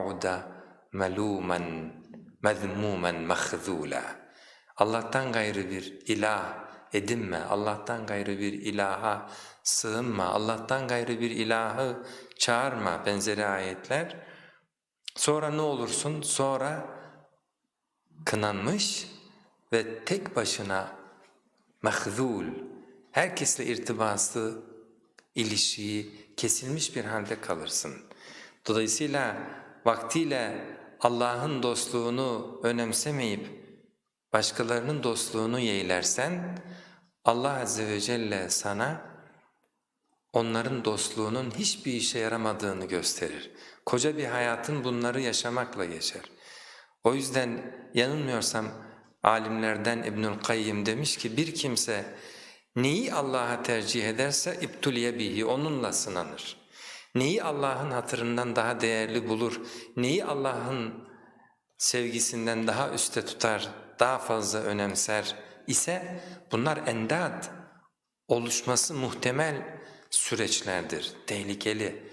uda melumen mezmumen mahzula. Allah'tan gayrı bir ilah edinme, Allah'tan gayrı bir ilaha sığınma, Allah'tan gayrı bir ilahı çağırma benzeri ayetler. Sonra ne olursun? Sonra kınanmış ve tek başına mahzul, herkesle irtibası, ilişiği kesilmiş bir halde kalırsın. Dolayısıyla vaktiyle Allah'ın dostluğunu önemsemeyip başkalarının dostluğunu yeğlersen Allah Azze ve Celle sana onların dostluğunun hiçbir işe yaramadığını gösterir. Koca bir hayatın bunları yaşamakla geçer. O yüzden yanılmıyorsam alimlerden İbnül Kayyim demiş ki bir kimse neyi Allah'a tercih ederse iptuliye bihi onunla sınanır. Neyi Allah'ın hatırından daha değerli bulur, neyi Allah'ın sevgisinden daha üste tutar, daha fazla önemser ise bunlar endat, oluşması muhtemel süreçlerdir, tehlikeli.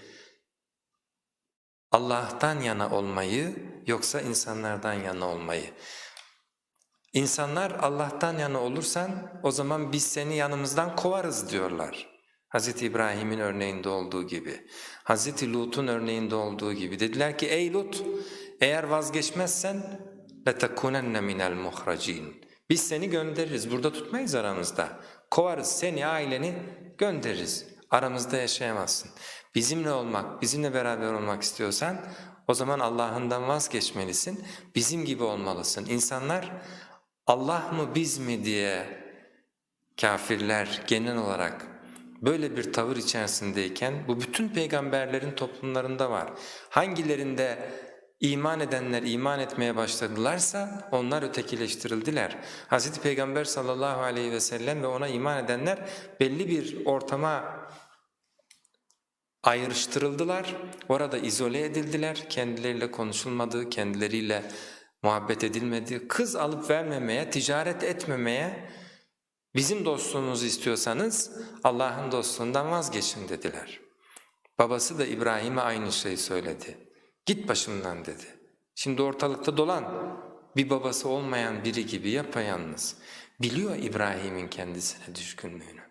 Allah'tan yana olmayı yoksa insanlardan yana olmayı. İnsanlar Allah'tan yana olursan o zaman biz seni yanımızdan kovarız diyorlar. Hz. İbrahim'in örneğinde olduğu gibi, Hz. Lut'un örneğinde olduğu gibi. Dediler ki ey Lut eğer vazgeçmezsen لَتَكُونَنَّ مِنَ الْمُخْرَجِينَ Biz seni göndeririz, burada tutmayız aramızda. Kovarız seni, aileni göndeririz. Aramızda yaşayamazsın. Bizimle olmak, bizimle beraber olmak istiyorsan o zaman Allah'ından vazgeçmelisin, bizim gibi olmalısın. İnsanlar Allah mı biz mi diye kafirler genel olarak böyle bir tavır içerisindeyken bu bütün peygamberlerin toplumlarında var. Hangilerinde iman edenler iman etmeye başladılarsa onlar ötekileştirildiler. Hz. Peygamber sallallahu aleyhi ve sellem ve ona iman edenler belli bir ortama ayrıştırıldılar, orada izole edildiler, kendileriyle konuşulmadı, kendileriyle muhabbet edilmedi. Kız alıp vermemeye, ticaret etmemeye, bizim dostluğumuzu istiyorsanız Allah'ın dostluğundan vazgeçin dediler. Babası da İbrahim'e aynı şeyi söyledi. Git başımdan dedi. Şimdi ortalıkta dolan, bir babası olmayan biri gibi yapayalnız. Biliyor İbrahim'in kendisine düşkünlüğünü.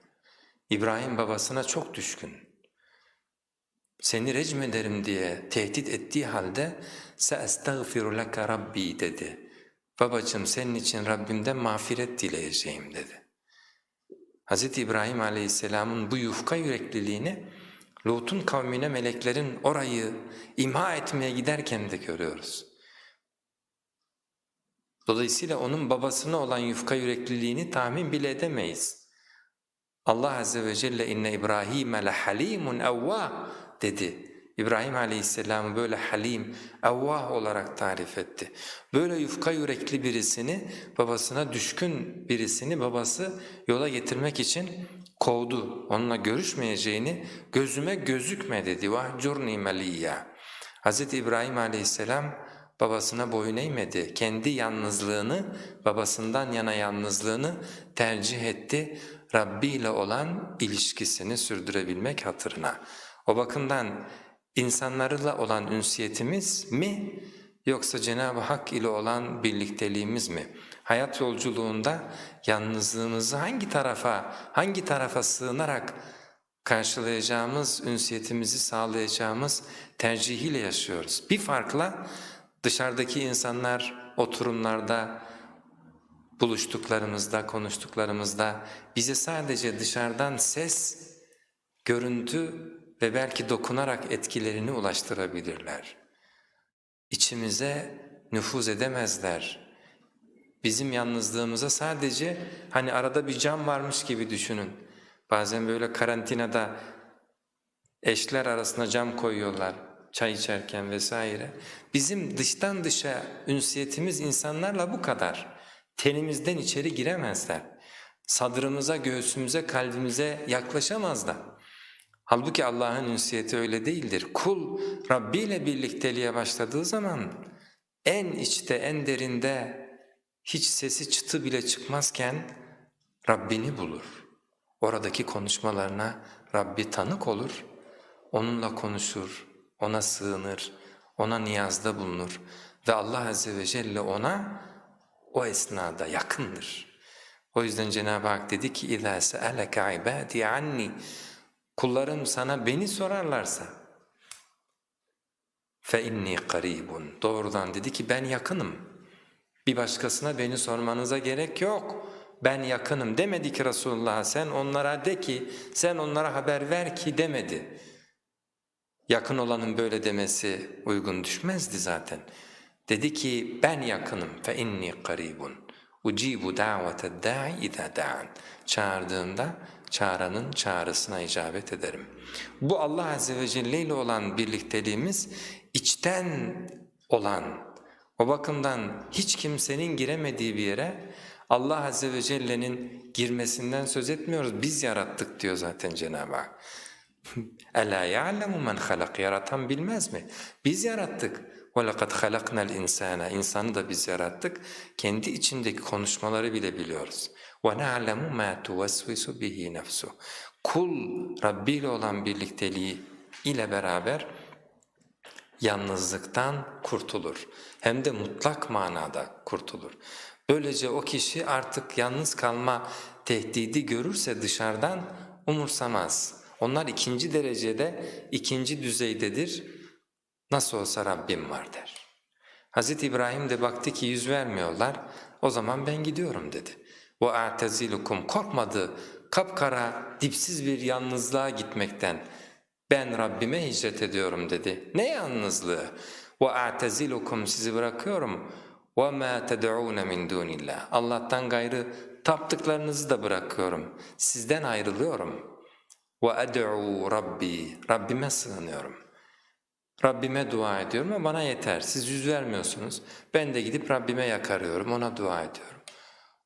İbrahim babasına çok düşkün seni recm ederim diye tehdit ettiği halde سَاَسْتَغْفِرُ لَكَ Rabbi dedi. Babacığım senin için Rabbimden mağfiret dileyeceğim dedi. Hz. İbrahim aleyhisselamın bu yufka yürekliliğini Lut'un kavmine meleklerin orayı imha etmeye giderken de görüyoruz. Dolayısıyla onun babasına olan yufka yürekliliğini tahmin bile edemeyiz. Allah Azze ve Celle inne İbrahim le halimun evvah dedi. İbrahim Aleyhisselam'ı böyle halim, evvah olarak tarif etti. Böyle yufka yürekli birisini, babasına düşkün birisini babası yola getirmek için kovdu. Onunla görüşmeyeceğini gözüme gözükme dedi. وَهْجُرْنِي مَلِيَّ Hz. İbrahim Aleyhisselam babasına boyun eğmedi. Kendi yalnızlığını, babasından yana yalnızlığını tercih etti. Rabbi ile olan ilişkisini sürdürebilmek hatırına. O bakımdan insanlarla olan ünsiyetimiz mi yoksa Cenab-ı Hak ile olan birlikteliğimiz mi? Hayat yolculuğunda yalnızlığımızı hangi tarafa, hangi tarafa sığınarak karşılayacağımız, ünsiyetimizi sağlayacağımız tercihiyle yaşıyoruz. Bir farkla dışarıdaki insanlar oturumlarda, buluştuklarımızda, konuştuklarımızda bize sadece dışarıdan ses, görüntü ve belki dokunarak etkilerini ulaştırabilirler. İçimize nüfuz edemezler. Bizim yalnızlığımıza sadece hani arada bir cam varmış gibi düşünün. Bazen böyle karantinada eşler arasına cam koyuyorlar çay içerken vesaire. Bizim dıştan dışa ünsiyetimiz insanlarla bu kadar. Tenimizden içeri giremezler. Sadrımıza, göğsümüze, kalbimize yaklaşamazlar. Halbuki Allah'ın ünsiyeti öyle değildir. Kul Rabbi ile birlikteliğe başladığı zaman en içte, en derinde hiç sesi çıtı bile çıkmazken Rabbini bulur. Oradaki konuşmalarına Rabbi tanık olur, onunla konuşur, ona sığınır, ona niyazda bulunur ve Allah Azze ve Celle ona o esnada yakındır. O yüzden Cenab-ı Hak dedi ki اِذَا سَأَلَكَ عِبَادِي عَنِّي Kullarım sana beni sorarlarsa فَاِنِّي قَرِيبٌ Doğrudan dedi ki ben yakınım. Bir başkasına beni sormanıza gerek yok. Ben yakınım demedi ki Resulullah sen onlara de ki sen onlara haber ver ki demedi. Yakın olanın böyle demesi uygun düşmezdi zaten. Dedi ki ben yakınım fe inni qaribun. Ucibu da'vete da'i iza da'an. Çağıranın çağrısına icabet ederim. Bu Allah Azze ve Celle ile olan birlikteliğimiz içten olan, o bakımdan hiç kimsenin giremediği bir yere Allah Azze ve Celle'nin girmesinden söz etmiyoruz. Biz yarattık diyor zaten Cenab-ı Hak. Ela ya'lemu men halak yaratan bilmez mi? Biz yarattık. Lekad halaknal insana insanı da biz yarattık. Kendi içindeki konuşmaları bile biliyoruz. Na'lemu ma tuvesvisu bihi nefsu. Kul Rabbi ile olan birlikteliği ile beraber yalnızlıktan kurtulur. Hem de mutlak manada kurtulur. Böylece o kişi artık yalnız kalma tehdidi görürse dışarıdan umursamaz. Onlar ikinci derecede, ikinci düzeydedir. Nasıl olsa Rabbim var der. Hz. İbrahim de baktı ki yüz vermiyorlar, o zaman ben gidiyorum dedi. Ve atezilukum korkmadı kapkara dipsiz bir yalnızlığa gitmekten. Ben Rabbime hicret ediyorum dedi. Ne yalnızlığı? Ve atezilukum sizi bırakıyorum. Ve ma ted'un min dunillah. Allah'tan gayrı taptıklarınızı da bırakıyorum. Sizden ayrılıyorum. Ve ed'u Rabbi. Rabbime sığınıyorum.'' Rabbime dua ediyorum ama bana yeter. Siz yüz vermiyorsunuz. Ben de gidip Rabbime yakarıyorum, ona dua ediyorum.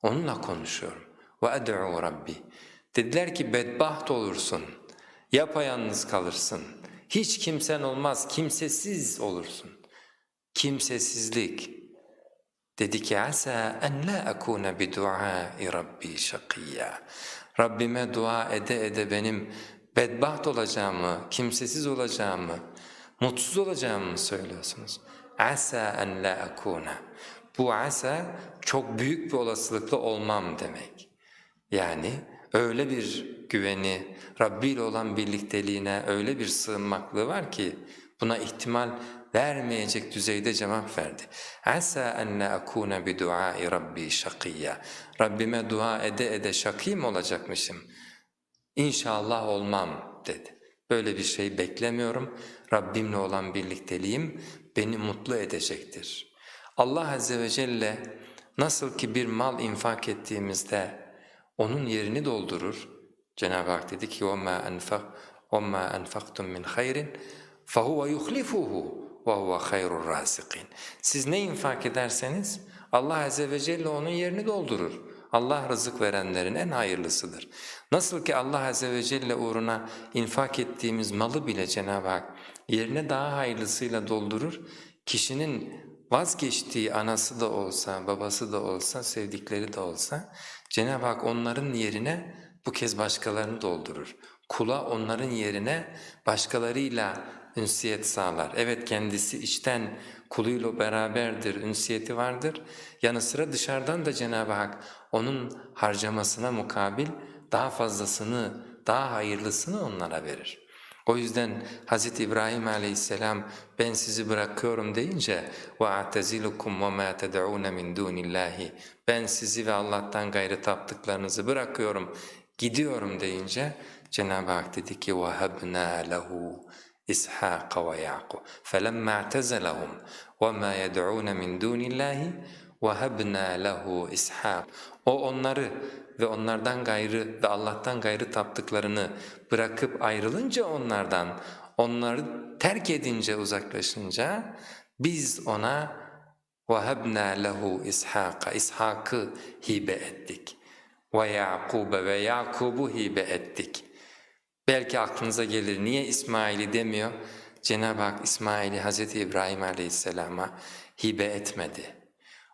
Onunla konuşuyorum. Ve ed'u Rabbi. Dediler ki bedbaht olursun, yapayalnız kalırsın, hiç kimsen olmaz, kimsesiz olursun. Kimsesizlik. Dedi ki asa en la akuna bi duai Rabbi şakiyya. Rabbime dua ede ede benim bedbaht olacağımı, kimsesiz olacağımı, mutsuz olacağımı söylüyorsunuz. Asa en la akuna. Bu asa çok büyük bir olasılıkla olmam demek. Yani öyle bir güveni, Rabbi ile olan birlikteliğine öyle bir sığınmaklığı var ki buna ihtimal vermeyecek düzeyde cevap verdi. Asa en la akuna bi duai rabbi şakiyya. Rabbime dua ede ede şakî mi olacakmışım? İnşallah olmam dedi. Böyle bir şey beklemiyorum. Rabbimle olan birlikteliğim beni mutlu edecektir. Allah Azze ve Celle nasıl ki bir mal infak ettiğimizde onun yerini doldurur. Cenab-ı Hak dedi ki وَمَا أَنْفَقْ وَمَا أَنْفَقْتُم مِّنْ خَيْرٍ فَهُوَ يُخْلِفُهُ وَهُوَ خَيْرُ الرَّازِقِينَ Siz ne infak ederseniz Allah Azze ve Celle onun yerini doldurur. Allah rızık verenlerin en hayırlısıdır. Nasıl ki Allah Azze ve Celle uğruna infak ettiğimiz malı bile Cenab-ı Hak yerine daha hayırlısıyla doldurur, kişinin vazgeçtiği anası da olsa, babası da olsa, sevdikleri de olsa Cenab-ı Hak onların yerine bu kez başkalarını doldurur. Kula onların yerine başkalarıyla ünsiyet sağlar. Evet kendisi içten kuluyla beraberdir, ünsiyeti vardır. Yanı sıra dışarıdan da Cenab-ı Hak onun harcamasına mukabil daha fazlasını, daha hayırlısını onlara verir. O yüzden Hz. İbrahim aleyhisselam ben sizi bırakıyorum deyince وَاَعْتَزِلُكُمْ وَمَا تَدْعُونَ مِنْ دُونِ اللّٰهِ Ben sizi ve Allah'tan gayrı taptıklarınızı bırakıyorum, gidiyorum deyince Cenab-ı Hak dedi ki وَهَبْنَا لَهُ إِسْحَاقَ وَيَعْقُبَ فَلَمَّا اعْتَزَلَهُمْ وَمَا يَدْعُونَ مِنْ دُونِ اللّٰهِ وَهَبْنَا لَهُ إِسْحَاقَ O onları ve onlardan gayrı ve Allah'tan gayrı taptıklarını bırakıp ayrılınca onlardan, onları terk edince uzaklaşınca biz ona وَهَبْنَا لَهُ إِسْحَاقَ İshak'ı hibe ettik. وَيَعْقُوبَ ve Yakub'u hibe ettik. Belki aklınıza gelir niye İsmail'i demiyor? Cenab-ı Hak İsmail'i Hz. İbrahim aleyhisselama hibe etmedi.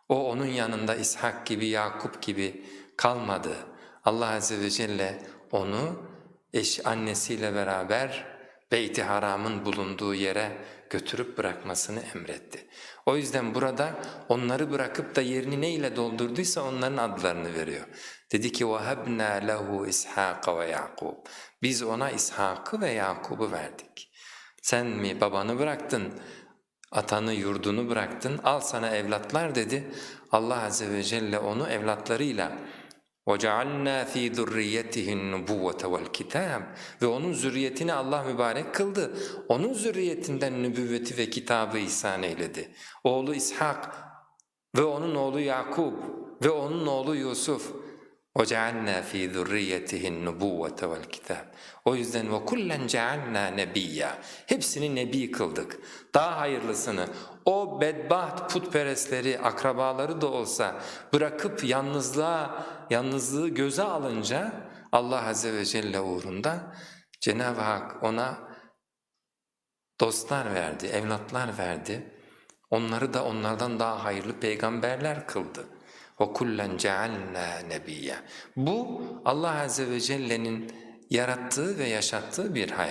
O onun yanında İshak gibi, Yakup gibi kalmadı. Allah Azze ve Celle onu eş annesiyle beraber Beyt-i Haram'ın bulunduğu yere götürüp bırakmasını emretti. O yüzden burada onları bırakıp da yerini neyle doldurduysa onların adlarını veriyor. Dedi ki وَهَبْنَا لَهُ إِسْحَاقَ وَيَعْقُوبَ Biz ona İshak'ı ve Yakub'u verdik. Sen mi babanı bıraktın, atanı yurdunu bıraktın, al sana evlatlar dedi. Allah Azze ve Celle onu evlatlarıyla وَجَعَلْنَا ف۪ي ذُرِّيَّتِهِ النُّبُوَّةَ وَالْكِتَابِ Ve onun zürriyetini Allah mübarek kıldı. Onun zürriyetinden nübüvveti ve kitabı ihsan eyledi. Oğlu İshak ve onun oğlu Yakub ve onun oğlu Yusuf. وَجَعَلْنَا ف۪ي ذُرِّيَّتِهِ النُّبُوَّةَ وَالْكِتَابِ O yüzden وَكُلًّا جَعَلْنَا نَبِيًّا Hepsini nebi kıldık. Daha hayırlısını o bedbaht putperestleri, akrabaları da olsa bırakıp yalnızlığa, yalnızlığı göze alınca Allah Azze ve Celle uğrunda Cenab-ı Hak ona dostlar verdi, evlatlar verdi. Onları da onlardan daha hayırlı peygamberler kıldı. وَكُلًّا جَعَلْنَا نَبِيًّا Bu Allah Azze ve Celle'nin yarattığı ve yaşattığı bir hayat.